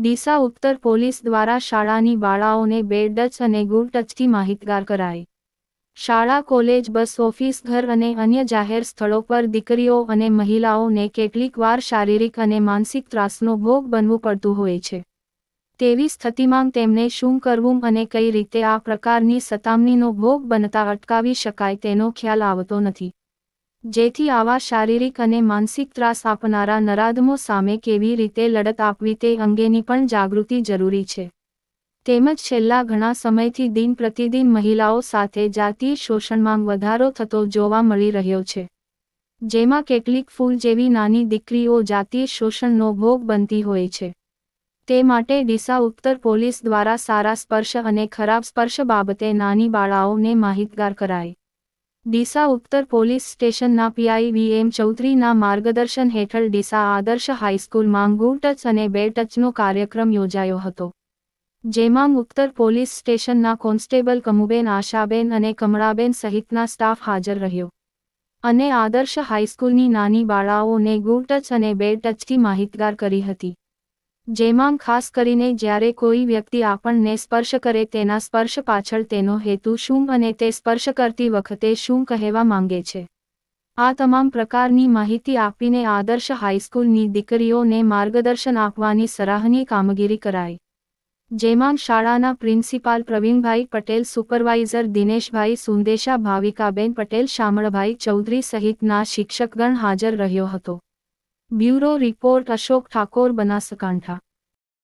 ડીસા ઉત્તર પોલીસ દ્વારા શાળાની બાળાઓને બેડ ટચ અને ગુડ ટચથી માહિતગાર કરાઈ. શાળા કોલેજ, બસ, ઓફિસ, ઘર અને અન્ય જાહેર સ્થળો પર દીકરીઓ અને મહિલાઓને કેટલીકવાર શારીરિક અને માનસિક ત્રાસનો ભોગ બનવું પડતું હોય છે. તેવી સ્થિતિમાં તેમને શું કરવું અને કઈ રીતે આ પ્રકારની સતામણીનો ભોગ બનતા અટકાવી શકાય તેનો ખ્યાલ આવતો નથી. જેથી આવા શારીરિક અને માનસિક ત્રાસ આપનારા નરાધમો સામે કેવી રીતે લડત આપવી તે અંગેની પણ જાગૃતિ જરૂરી છે. તેમજ છેલ્લા ઘણા સમયથી દિન પ્રતિદિન મહિલાઓ સાથે જાતીય શોષણમાં વધારો થતો જોવા મળી રહ્યો છે. જેમાં કેટલીક ફૂલ જેવી નાની દીકરીઓ જાતીય શોષણનો ભોગ બનતી હોય છે. તે માટે ડીસા ઉત્તર પોલીસ દ્વારા સારા સ્પર્શ અને ખરાબ સ્પર્શ બાબતે નાની બાળાઓને માહિતગાર કરાય ડીસા ઉત્તર પોલીસ સ્ટેશનના પીઆઈ વી એમ ચૌધરીના માર્ગદર્શન હેઠળ ડીસા આદર્શ હાઈસ્કૂલમાં ગુડ ટચ અને બે ટચનો કાર્યક્રમ યોજાયો હતો. જેમાં ઉત્તર પોલીસ સ્ટેશનના કોન્સ્ટેબલ કમુબેન, આશાબેન અને કમળાબેન સહિતના સ્ટાફ હાજર રહ્યો. અને આદર્શ હાઈસ્કૂલની નાની બાળાઓને ગુડ ટચ અને બેડ ટચથી માહિતગાર કરી હતી. જેમાં ખાસ કરીને જ્યારે કોઈ વ્યક્તિ આપણને સ્પર્શ કરે તેના સ્પર્શ પાછળ તેનો હેતુ શું અને તે સ્પર્શ કરતી વખતે શું કહેવા માંગે છે. આ તમામ પ્રકારની માહિતી આપીને આદર્શ હાઈસ્કૂલની દીકરીઓને માર્ગદર્શન આપવાની સરાહનીય કામગીરી કરાઈ. જેમાં શાળાના પ્રિન્સિપાલ પ્રવીણભાઈ પટેલ, સુપરવાઇઝર દિનેશભાઈ સુંદેશા, ભાવિકાબેન પટેલ, શામળભાઈ ચૌધરી સહિતના શિક્ષકગણ હાજર રહ્યો હતો. Bureau report Ashok Thakor Banaskantha.